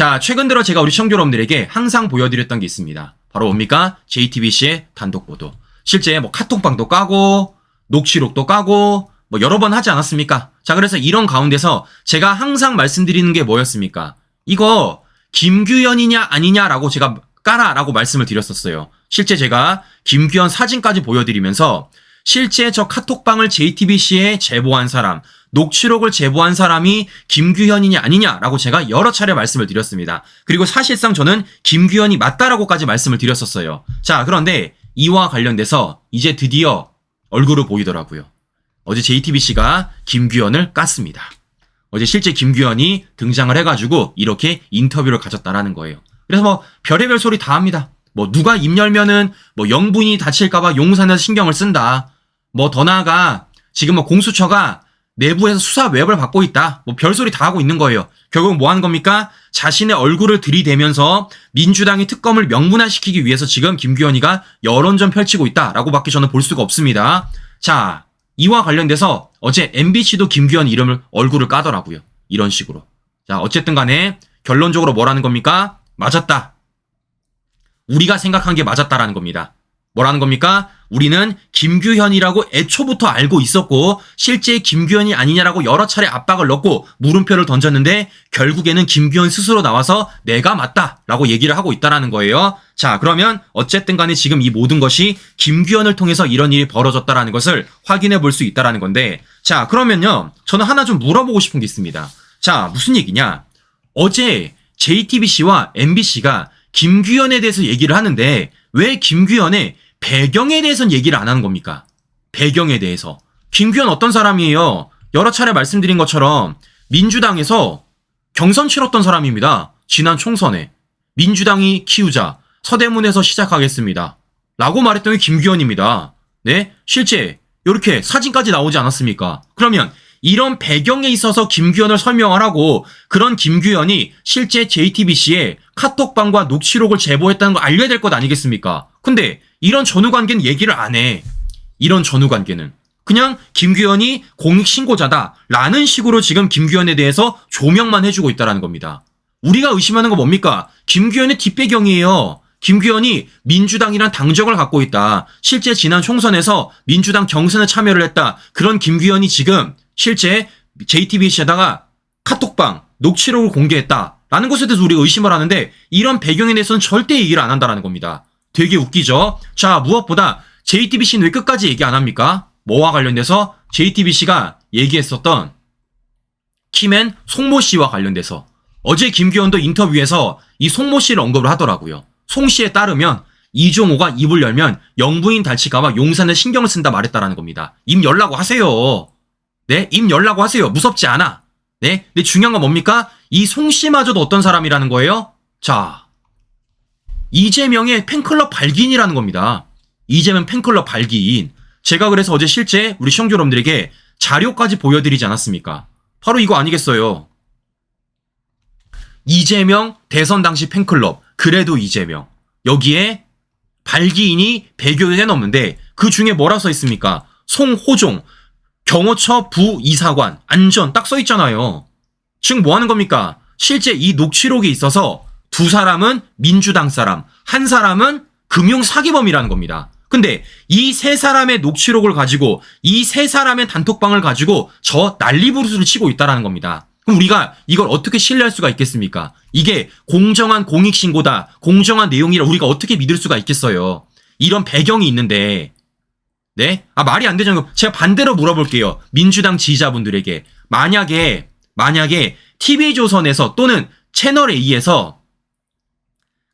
자, 최근 들어 제가 우리 시청자 여러분들에게 항상 보여드렸던 게 있습니다. 바로 뭡니까? JTBC의 단독 보도. 실제 뭐 카톡방도 까고, 녹취록도 까고, 뭐 여러 번 하지 않았습니까? 자, 그래서 이런 가운데서 제가 항상 말씀드리는 게 뭐였습니까? 이거 김규현이냐 아니냐라고 제가 까라라고 말씀을 드렸었어요. 실제 제가 김규현 사진까지 보여드리면서 실제 저 카톡방을 JTBC에 제보한 사람, 녹취록을 제보한 사람이 김규현이냐 아니냐라고 제가 여러 차례 말씀을 드렸습니다. 그리고 사실상 저는 김규현이 맞다라고까지 말씀을 드렸었어요. 자, 그런데 이와 관련돼서 이제 드디어 얼굴을 보이더라고요. 어제 JTBC가 김규현을 깠습니다. 어제 실제 김규현이 등장을 해가지고 이렇게 인터뷰를 가졌다라는 거예요. 그래서 뭐 별의별 소리 다 합니다. 뭐 누가 입 열면은 뭐 영분이 다칠까봐 용산에서 신경을 쓴다. 뭐 더 나아가 지금 뭐 공수처가 내부에서 수사 외압을 받고 있다. 뭐 별소리 다 하고 있는 거예요. 결국 뭐 하는 겁니까? 자신의 얼굴을 들이대면서 민주당이 특검을 명분화시키기 위해서 지금 김규현이가 여론전 펼치고 있다라고밖에 저는 볼 수가 없습니다. 자, 이와 관련돼서 어제 MBC도 김규현 이름을 얼굴을 까더라고요. 이런 식으로. 자, 어쨌든 간에 결론적으로 뭐라는 겁니까? 맞았다. 우리가 생각한 게 맞았다라는 겁니다. 뭐라는 겁니까? 우리는 김규현이라고 애초부터 알고 있었고 실제 김규현이 아니냐라고 여러 차례 압박을 넣고 물음표를 던졌는데 결국에는 김규현 스스로 나와서 내가 맞다라고 얘기를 하고 있다라는 거예요. 자, 그러면 어쨌든 간에 지금 이 모든 것이 김규현을 통해서 이런 일이 벌어졌다라는 것을 확인해 볼 수 있다라는 건데 자, 그러면요. 저는 하나 좀 물어보고 싶은 게 있습니다. 자, 무슨 얘기냐? 어제 JTBC와 MBC가 김규현에 대해서 얘기를 하는데 왜 김규현의 배경에 대해서는 얘기를 안 하는 겁니까? 배경에 대해서. 김규현 어떤 사람이에요? 여러 차례 말씀드린 것처럼 민주당에서 경선 치렀던 사람입니다. 지난 총선에. 민주당이 키우자. 서대문에서 시작하겠습니다. 라고 말했던 게 김규현입니다. 네? 실제 이렇게 사진까지 나오지 않았습니까? 그러면 이런 배경에 있어서 김규현을 설명을 하고 그런 김규현이 실제 JTBC에 카톡방과 녹취록을 제보했다는 걸 알려야 될 것 아니겠습니까? 근데 이런 전후 관계는 얘기를 안 해. 이런 전후 관계는. 그냥 김규현이 공익신고자다 라는 식으로 지금 김규현에 대해서 조명만 해주고 있다라는 겁니다. 우리가 의심하는 거 뭡니까? 김규현의 뒷배경이에요. 김규현이 민주당이란 당적을 갖고 있다. 실제 지난 총선에서 민주당 경선에 참여를 했다. 그런 김규현이 지금 실제 JTBC에다가 카톡방, 녹취록을 공개했다. 라는 것에 대해서 우리가 의심을 하는데 이런 배경에 대해서는 절대 얘기를 안 한다는 겁니다. 되게 웃기죠? 자, 무엇보다 JTBC는 왜 끝까지 얘기 안 합니까? 뭐와 관련돼서 JTBC가 얘기했었던 키맨 송모 씨와 관련돼서 어제 김기현도 인터뷰에서 이 송모 씨를 언급을 하더라고요. 송 씨에 따르면 이종호가 입을 열면 영부인 달치가와 용산에 신경을 쓴다 말했다라는 겁니다. 입 열라고 하세요. 네, 입 열라고 하세요. 무섭지 않아. 네, 근데 중요한 건 뭡니까? 이 송 씨마저도 어떤 사람이라는 거예요? 자, 이재명의 팬클럽 발기인이라는 겁니다. 이재명 팬클럽 발기인. 제가 그래서 어제 실제 우리 시청자 여러분들에게 자료까지 보여드리지 않았습니까? 바로 이거 아니겠어요. 이재명 대선 당시 팬클럽 그래도 이재명 여기에 발기인이 100여 개 넘는데 그 중에 뭐라 써 있습니까? 송호종 경호처 부이사관 안전 딱 써 있잖아요. 지금 뭐 하는 겁니까? 실제 이 녹취록에 있어서 두 사람은 민주당 사람, 한 사람은 금융 사기범이라는 겁니다. 근데 이 세 사람의 녹취록을 가지고 이 세 사람의 단톡방을 가지고 저 난리부르스를 치고 있다라는 겁니다. 그럼 우리가 이걸 어떻게 신뢰할 수가 있겠습니까? 이게 공정한 공익신고다, 공정한 내용이라 우리가 어떻게 믿을 수가 있겠어요? 이런 배경이 있는데, 네? 아, 말이 안 되죠. 제가 반대로 물어볼게요. 민주당 지지자분들에게. 만약에, 만약에 TV조선에서 또는 채널A에서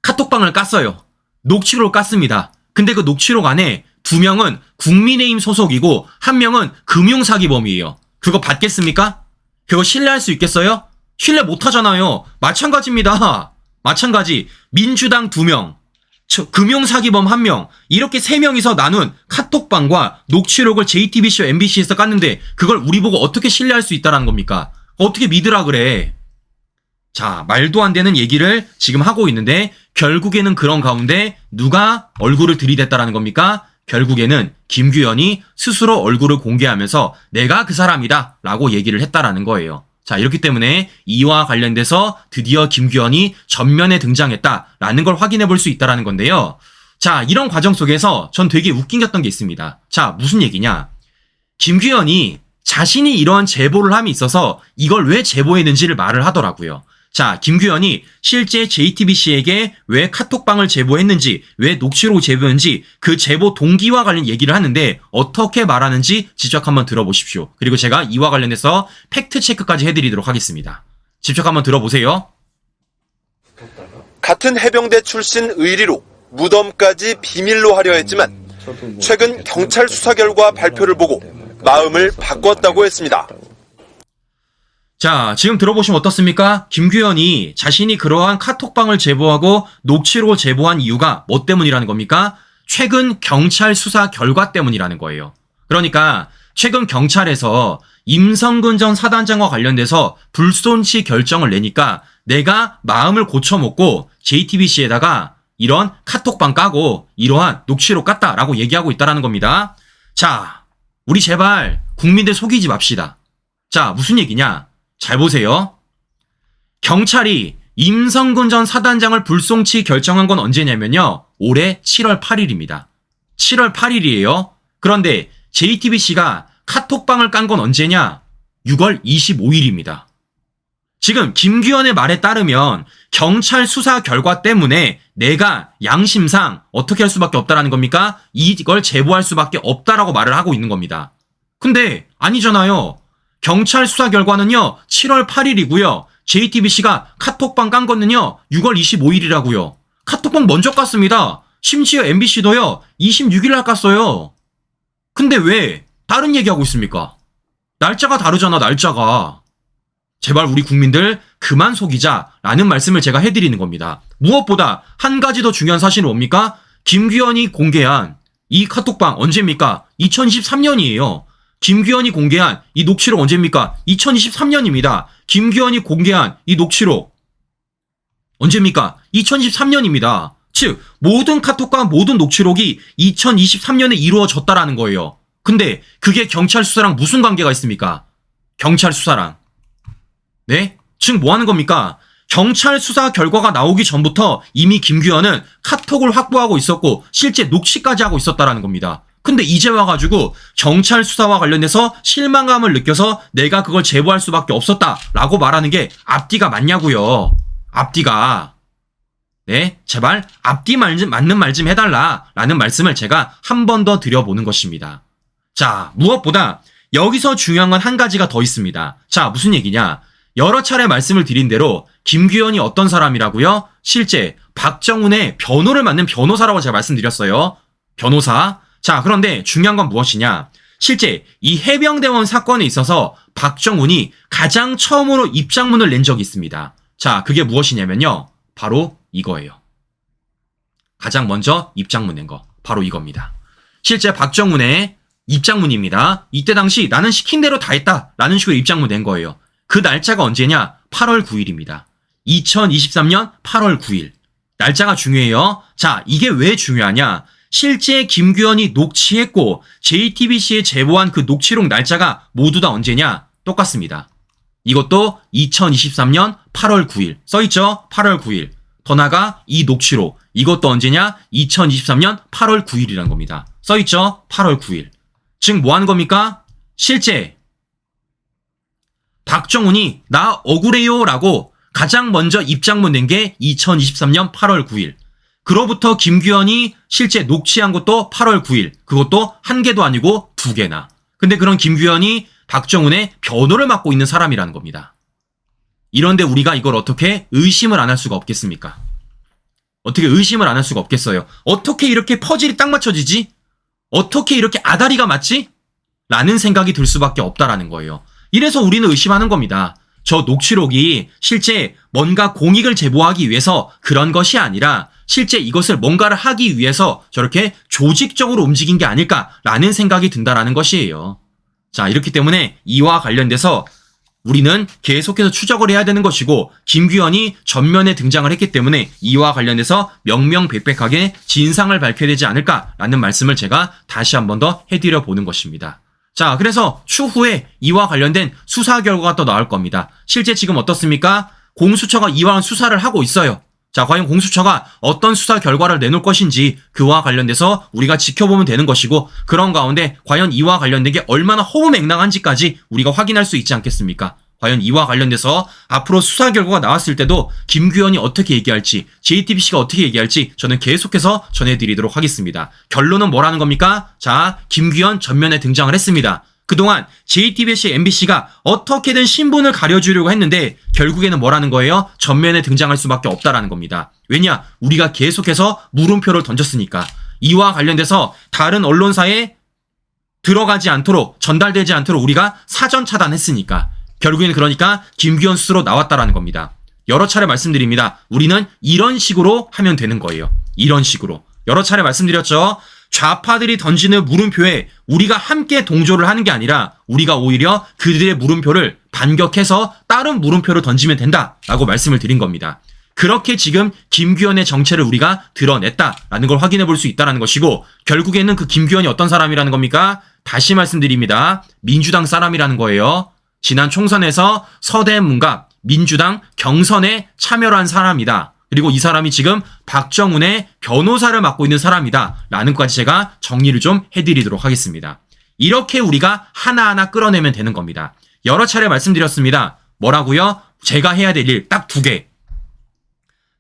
카톡방을 깠어요. 녹취록을 깠습니다. 근데 그 녹취록 안에 두 명은 국민의힘 소속이고 한 명은 금융사기범이에요. 그거 받겠습니까? 그거 신뢰할 수 있겠어요? 신뢰 못 하잖아요. 마찬가지입니다. 마찬가지. 민주당 두 명, 금융사기범 한 명, 이렇게 세 명이서 나눈 카톡방과 녹취록을 JTBC와 MBC에서 깠는데 그걸 우리 보고 어떻게 신뢰할 수 있다라는 겁니까? 어떻게 믿으라 그래? 자, 말도 안 되는 얘기를 지금 하고 있는데 결국에는 그런 가운데 누가 얼굴을 들이댔다라는 겁니까? 결국에는 김규현이 스스로 얼굴을 공개하면서 내가 그 사람이다 라고 얘기를 했다라는 거예요. 자, 이렇기 때문에 이와 관련돼서 드디어 김규현이 전면에 등장했다라는 걸 확인해 볼 수 있다라는 건데요. 자, 이런 과정 속에서 전 되게 웃긴겼던 게 있습니다. 자, 무슨 얘기냐? 김규현이 자신이 이러한 제보를 함에 있어서 이걸 왜 제보했는지를 말을 하더라고요. 자, 김규현이 실제 JTBC에게 왜 카톡방을 제보했는지, 왜 녹취록 제보했는지 그 제보 동기와 관련 얘기를 하는데 어떻게 말하는지 직접 한번 들어보십시오. 그리고 제가 이와 관련해서 팩트 체크까지 해드리도록 하겠습니다. 직접 한번 들어보세요. 같은 해병대 출신 의리로 무덤까지 비밀로 하려 했지만 최근 경찰 수사 결과 발표를 보고 마음을 바꿨다고 했습니다. 자, 지금 들어보시면 어떻습니까? 김규현이 자신이 그러한 카톡방을 제보하고 녹취록을 제보한 이유가 뭐 때문이라는 겁니까? 최근 경찰 수사 결과 때문이라는 거예요. 그러니까 최근 경찰에서 임성근 전 사단장과 관련돼서 불손치 결정을 내니까 내가 마음을 고쳐먹고 JTBC에다가 이런 카톡방 까고 이러한 녹취록 깠다라고 얘기하고 있다라는 겁니다. 자, 우리 제발 국민들 속이지 맙시다. 자, 무슨 얘기냐? 잘 보세요. 경찰이 임성근 전 사단장을 불송치 결정한 건 언제냐면요. 올해 7월 8일입니다. 7월 8일이에요. 그런데 JTBC가 카톡방을 깐 건 언제냐? 6월 25일입니다. 지금 김규현의 말에 따르면 경찰 수사 결과 때문에 내가 양심상 어떻게 할 수밖에 없다라는 겁니까? 이걸 제보할 수밖에 없다라고 말을 하고 있는 겁니다. 근데 아니잖아요. 경찰 수사 결과는요, 7월 8일이고요. JTBC가 카톡방 깐 거는요, 6월 25일이라고요. 카톡방 먼저 깠습니다. 심지어 MBC도요, 26일 날 깠어요. 근데 왜 다른 얘기하고 있습니까? 날짜가 다르잖아, 날짜가. 제발 우리 국민들 그만 속이자라는 말씀을 제가 해드리는 겁니다. 무엇보다 한 가지 더 중요한 사실은 뭡니까? 김규현이 공개한 이 카톡방 언제입니까? 2023년이에요. 김규현이 공개한 이 녹취록 언제입니까? 2023년입니다. 김규현이 공개한 이 녹취록 언제입니까? 2023년입니다. 즉 모든 카톡과 모든 녹취록이 2023년에 이루어졌다라는 거예요. 근데 그게 경찰 수사랑 무슨 관계가 있습니까? 경찰 수사랑. 네? 즉뭐 하는 겁니까? 경찰 수사 결과가 나오기 전부터 이미 김규현은 카톡을 확보하고 있었고 실제 녹취까지 하고 있었다라는 겁니다. 근데 이제 와가지고 경찰 수사와 관련해서 실망감을 느껴서 내가 그걸 제보할 수밖에 없었다라고 말하는 게 앞뒤가 맞냐고요. 앞뒤가. 네, 제발 앞뒤 말 좀, 맞는 말 좀 해달라라는 말씀을 제가 한 번 더 드려보는 것입니다. 자, 무엇보다 여기서 중요한 건 한 가지가 더 있습니다. 자, 무슨 얘기냐? 여러 차례 말씀을 드린 대로 김규현이 어떤 사람이라고요? 실제 박정훈의 변호를 맡는 변호사라고 제가 말씀드렸어요. 변호사. 자, 그런데 중요한 건 무엇이냐? 실제 이 해병대원 사건에 있어서 박정훈이 가장 처음으로 입장문을 낸 적이 있습니다. 자, 그게 무엇이냐면요. 바로 이거예요. 가장 먼저 입장문 낸 거. 바로 이겁니다. 실제 박정훈의 입장문입니다. 이때 당시 나는 시킨 대로 다 했다. 라는 식으로 입장문 낸 거예요. 그 날짜가 언제냐? 8월 9일입니다. 2023년 8월 9일. 날짜가 중요해요. 자, 이게 왜 중요하냐? 실제 김규현이 녹취했고 JTBC에 제보한 그 녹취록 날짜가 모두 다 언제냐? 똑같습니다. 이것도 2023년 8월 9일. 써있죠? 8월 9일. 더 나가 이 녹취록. 이것도 언제냐? 2023년 8월 9일이란 겁니다. 써있죠? 8월 9일. 즉, 뭐 하는 겁니까? 실제 박정훈이 나 억울해요 라고 가장 먼저 입장문 낸 게 2023년 8월 9일. 그로부터 김규현이 실제 녹취한 것도 8월 9일. 그것도 한 개도 아니고 두 개나. 근데 그런 김규현이 박정훈의 변호를 맡고 있는 사람이라는 겁니다. 이런데 우리가 이걸 어떻게 의심을 안 할 수가 없겠습니까? 어떻게 의심을 안 할 수가 없겠어요? 어떻게 이렇게 퍼즐이 딱 맞춰지지? 어떻게 이렇게 아다리가 맞지? 라는 생각이 들 수밖에 없다라는 거예요. 이래서 우리는 의심하는 겁니다. 저 녹취록이 실제 뭔가 공익을 제보하기 위해서 그런 것이 아니라 실제 이것을 뭔가를 하기 위해서 저렇게 조직적으로 움직인 게 아닐까라는 생각이 든다라는 것이에요. 자, 이렇기 때문에 이와 관련돼서 우리는 계속해서 추적을 해야 되는 것이고 김규현이 전면에 등장을 했기 때문에 이와 관련해서 명명백백하게 진상을 밝혀야 되지 않을까라는 말씀을 제가 다시 한 번 더 해드려 보는 것입니다. 자, 그래서 추후에 이와 관련된 수사 결과가 또 나올 겁니다. 실제 지금 어떻습니까? 공수처가 이와 수사를 하고 있어요. 자, 과연 공수처가 어떤 수사 결과를 내놓을 것인지 그와 관련돼서 우리가 지켜보면 되는 것이고 그런 가운데 과연 이와 관련된 게 얼마나 허무맹랑한지까지 우리가 확인할 수 있지 않겠습니까? 과연 이와 관련돼서 앞으로 수사 결과가 나왔을 때도 김규현이 어떻게 얘기할지, JTBC가 어떻게 얘기할지 저는 계속해서 전해드리도록 하겠습니다. 결론은 뭐라는 겁니까? 자, 김규현 전면에 등장을 했습니다. 그동안 JTBC, MBC가 어떻게든 신분을 가려주려고 했는데 결국에는 뭐라는 거예요? 전면에 등장할 수밖에 없다라는 겁니다. 왜냐? 우리가 계속해서 물음표를 던졌으니까. 이와 관련돼서 다른 언론사에 들어가지 않도록 전달되지 않도록 우리가 사전 차단했으니까 결국에는 그러니까 김규현 스스로 나왔다라는 겁니다. 여러 차례 말씀드립니다. 우리는 이런 식으로 하면 되는 거예요. 이런 식으로. 여러 차례 말씀드렸죠. 좌파들이 던지는 물음표에 우리가 함께 동조를 하는 게 아니라 우리가 오히려 그들의 물음표를 반격해서 다른 물음표를 던지면 된다라고 말씀을 드린 겁니다. 그렇게 지금 김규현의 정체를 우리가 드러냈다라는 걸 확인해 볼 수 있다라는 것이고 결국에는 그 김규현이 어떤 사람이라는 겁니까? 다시 말씀드립니다. 민주당 사람이라는 거예요. 지난 총선에서 서대문갑 민주당 경선에 참여를 한 사람이다. 그리고 이 사람이 지금 박정훈의 변호사를 맡고 있는 사람이다. 라는 것까지 제가 정리를 좀 해드리도록 하겠습니다. 이렇게 우리가 하나하나 끌어내면 되는 겁니다. 여러 차례 말씀드렸습니다. 뭐라고요? 제가 해야 될 일 딱 두 개.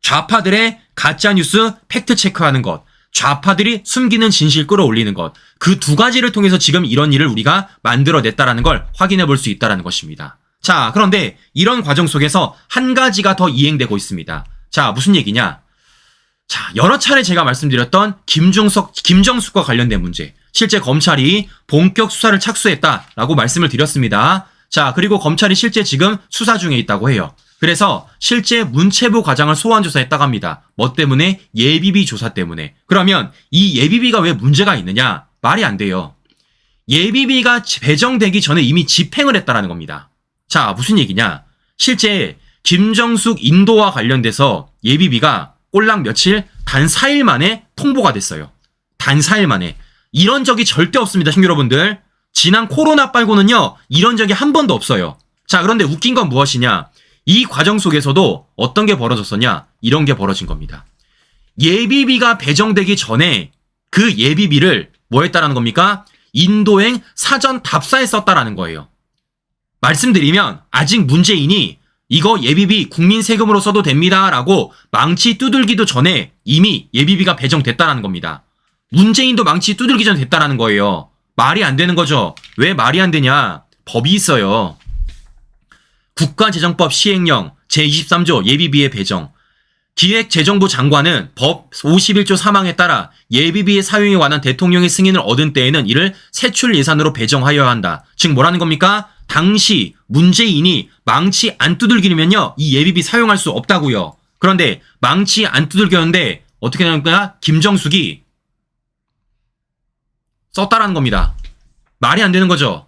좌파들의 가짜뉴스 팩트체크하는 것. 좌파들이 숨기는 진실 끌어올리는 것. 그 두 가지를 통해서 지금 이런 일을 우리가 만들어냈다라는 걸 확인해 볼 수 있다라는 것입니다. 자, 그런데 이런 과정 속에서 한 가지가 더 이행되고 있습니다. 자, 무슨 얘기냐? 자, 여러 차례 제가 말씀드렸던 김중석, 김정숙과 관련된 문제. 실제 검찰이 본격 수사를 착수했다라고 말씀을 드렸습니다. 자, 그리고 검찰이 실제 지금 수사 중에 있다고 해요. 그래서 실제 문체부 과장을 소환 조사했다고 합니다. 뭐 때문에? 예비비 조사 때문에. 그러면 이 예비비가 왜 문제가 있느냐? 말이 안 돼요. 예비비가 배정되기 전에 이미 집행을 했다라는 겁니다. 자, 무슨 얘기냐? 실제 김정숙 인도와 관련돼서 예비비가 꼴랑 며칠 단 4일 만에 통보가 됐어요. 단 4일 만에. 이런 적이 절대 없습니다, 신 여러분들. 지난 코로나 빨고는요, 이런 적이 한 번도 없어요. 자, 그런데 웃긴 건 무엇이냐? 이 과정 속에서도 어떤 게 벌어졌었냐? 이런 게 벌어진 겁니다. 예비비가 배정되기 전에 그 예비비를 뭐 했다라는 겁니까? 인도행 사전 답사에 썼다라는 거예요. 말씀드리면 아직 문재인이 이거 예비비 국민 세금으로 써도 됩니다라고 망치 두들기도 전에 이미 예비비가 배정됐다라는 겁니다. 문재인도 망치 두들기 전에 됐다라는 거예요. 말이 안 되는 거죠. 왜 말이 안 되냐? 법이 있어요. 국가재정법 시행령 제23조 예비비의 배정. 기획재정부 장관은 법 51조 3항에 따라 예비비의 사용에 관한 대통령의 승인을 얻은 때에는 이를 세출 예산으로 배정하여야 한다. 즉 뭐라는 겁니까? 당시 문재인이 망치 안 두들기면요 이 예비비 사용할 수 없다고요. 그런데 망치 안 두들겼는데 어떻게 되는 거야? 김정숙이 썼다라는 겁니다. 말이 안 되는 거죠.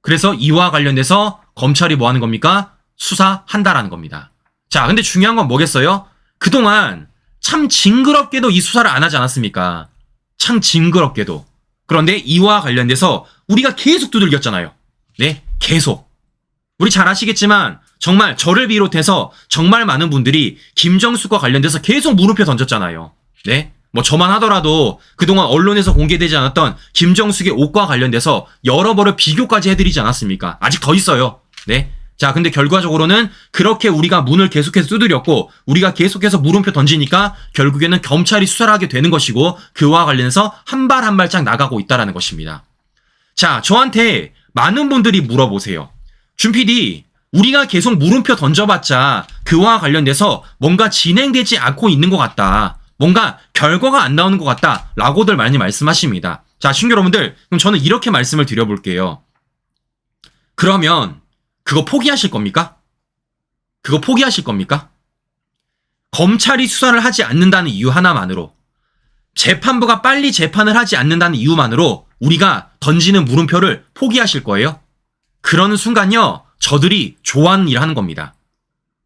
그래서 이와 관련돼서 검찰이 뭐 하는 겁니까? 수사한다라는 겁니다. 자, 근데 중요한 건 뭐겠어요? 그동안 참 징그럽게도 이 수사를 안 하지 않았습니까? 참 징그럽게도. 그런데 이와 관련돼서 우리가 계속 두들겼잖아요. 네, 계속. 우리 잘 아시겠지만 정말 저를 비롯해서 정말 많은 분들이 김정숙과 관련돼서 계속 물음표 던졌잖아요. 네. 뭐 저만 하더라도 그동안 언론에서 공개되지 않았던 김정숙의 옷과 관련돼서 여러 번을 비교까지 해드리지 않았습니까? 아직 더 있어요. 네. 자, 근데 결과적으로는 그렇게 우리가 문을 계속해서 두드렸고, 우리가 계속해서 물음표 던지니까 결국에는 검찰이 수사를 하게 되는 것이고, 그와 관련해서 한 발 한 발짝 나가고 있다라는 것입니다. 자, 저한테 많은 분들이 물어보세요. 준 PD, 우리가 계속 물음표 던져봤자 그와 관련돼서 뭔가 진행되지 않고 있는 것 같다. 뭔가 결과가 안 나오는 것 같다. 라고들 많이 말씀하십니다. 자, 신규 여러분들, 그럼 저는 이렇게 말씀을 드려볼게요. 그러면 그거 포기하실 겁니까? 그거 포기하실 겁니까? 검찰이 수사를 하지 않는다는 이유 하나만으로 재판부가 빨리 재판을 하지 않는다는 이유만으로 우리가 던지는 물음표를 포기하실 거예요? 그러는 순간요, 저들이 좋아하는 일 하는 겁니다.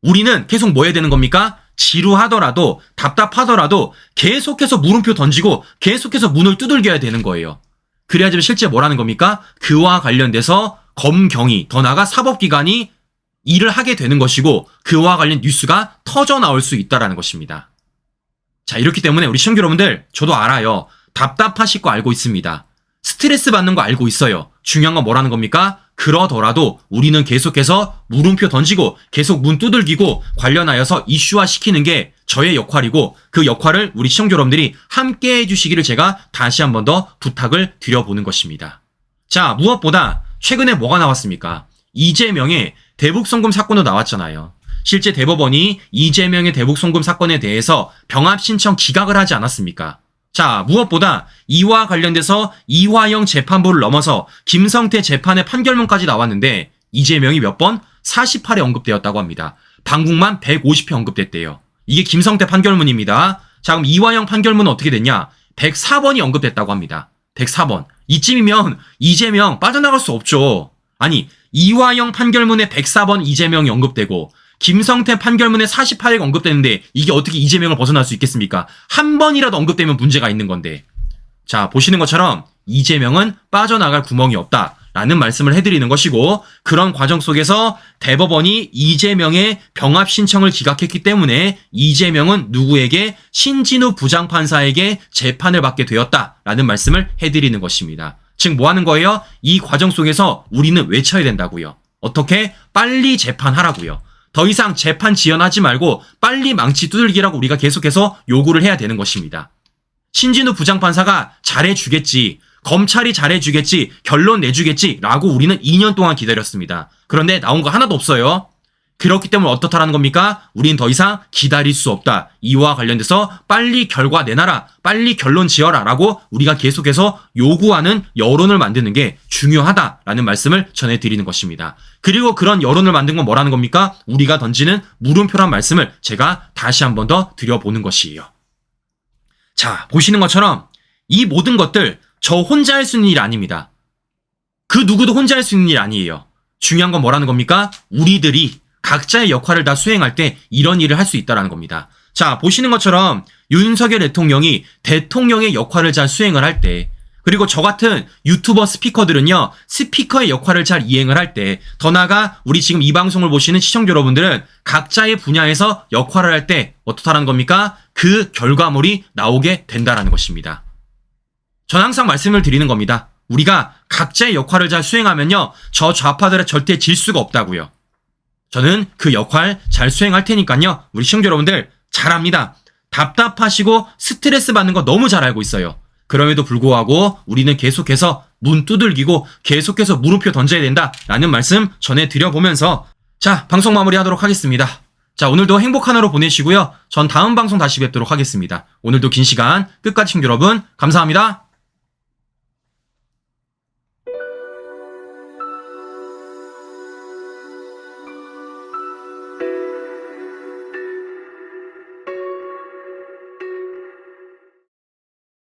우리는 계속 뭐 해야 되는 겁니까? 지루하더라도, 답답하더라도 계속해서 물음표 던지고 계속해서 문을 두들겨야 되는 거예요. 그래야지만 실제 뭐라는 겁니까? 그와 관련돼서 검경이 더 나아가 사법기관이 일을 하게 되는 것이고 그와 관련 뉴스가 터져 나올 수 있다라는 것입니다. 자 이렇기 때문에 우리 시청자 여러분들 저도 알아요. 답답하실 거 알고 있습니다. 스트레스 받는 거 알고 있어요. 중요한 건 뭐라는 겁니까? 그러더라도 우리는 계속해서 물음표 던지고 계속 문 두들기고 관련하여서 이슈화 시키는 게 저의 역할이고 그 역할을 우리 시청자 여러분들이 함께 해주시기를 제가 다시 한 번 더 부탁을 드려보는 것입니다. 자, 무엇보다 최근에 뭐가 나왔습니까? 이재명의 대북송금 사건도 나왔잖아요. 실제 대법원이 이재명의 대북송금 사건에 대해서 병합 신청 기각을 하지 않았습니까? 자, 무엇보다 이와 관련돼서 이화영 재판부를 넘어서 김성태 재판의 판결문까지 나왔는데 이재명이 몇 번? 48회 언급되었다고 합니다. 방국만 150회 언급됐대요. 이게 김성태 판결문입니다. 자, 그럼 이화영 판결문은 어떻게 됐냐? 104번이 언급됐다고 합니다. 104번. 이쯤이면 이재명 빠져나갈 수 없죠. 아니, 이화영 판결문에 104번 이재명이 언급되고 김성태 판결문에 48일 언급되는데 이게 어떻게 이재명을 벗어날 수 있겠습니까? 한 번이라도 언급되면 문제가 있는 건데. 자, 보시는 것처럼 이재명은 빠져나갈 구멍이 없다. 라는 말씀을 해드리는 것이고 그런 과정 속에서 대법원이 이재명의 병합 신청을 기각했기 때문에 이재명은 누구에게 신진우 부장판사에게 재판을 받게 되었다라는 말씀을 해드리는 것입니다. 즉 뭐 하는 거예요? 이 과정 속에서 우리는 외쳐야 된다고요. 어떻게? 빨리 재판하라고요. 더 이상 재판 지연하지 말고 빨리 망치 두들기라고 우리가 계속해서 요구를 해야 되는 것입니다. 신진우 부장판사가 잘해주겠지. 검찰이 잘해주겠지. 결론 내주겠지. 라고 우리는 2년 동안 기다렸습니다. 그런데 나온 거 하나도 없어요. 그렇기 때문에 어떻다라는 겁니까? 우린 더 이상 기다릴 수 없다. 이와 관련돼서 빨리 결과 내놔라. 빨리 결론 지어라. 라고 우리가 계속해서 요구하는 여론을 만드는 게 중요하다라는 말씀을 전해드리는 것입니다. 그리고 그런 여론을 만든 건 뭐라는 겁니까? 우리가 던지는 물음표란 말씀을 제가 다시 한 번 더 드려보는 것이에요. 자, 보시는 것처럼 이 모든 것들 저 혼자 할 수 있는 일 아닙니다. 그 누구도 혼자 할 수 있는 일 아니에요. 중요한 건 뭐라는 겁니까? 우리들이 각자의 역할을 다 수행할 때 이런 일을 할 수 있다라는 겁니다. 자, 보시는 것처럼 윤석열 대통령이 대통령의 역할을 잘 수행을 할 때, 그리고 저 같은 유튜버 스피커들은요, 스피커의 역할을 잘 이행을 할 때, 더 나아가 우리 지금 이 방송을 보시는 시청자 여러분들은 각자의 분야에서 역할을 할 때 어떻다라는 겁니까? 그 결과물이 나오게 된다라는 것입니다. 전 항상 말씀을 드리는 겁니다. 우리가 각자의 역할을 잘 수행하면요, 저 좌파들은 절대 질 수가 없다고요. 저는 그 역할 잘 수행할 테니까요. 우리 시청자 여러분들 잘합니다. 답답하시고 스트레스 받는 거 너무 잘 알고 있어요. 그럼에도 불구하고 우리는 계속해서 문 두들기고 계속해서 물음표 던져야 된다라는 말씀 전해드려 보면서 자 방송 마무리하도록 하겠습니다. 자 오늘도 행복한 하루 보내시고요. 전 다음 방송 다시 뵙도록 하겠습니다. 오늘도 긴 시간 끝까지 시청자 여러분 감사합니다.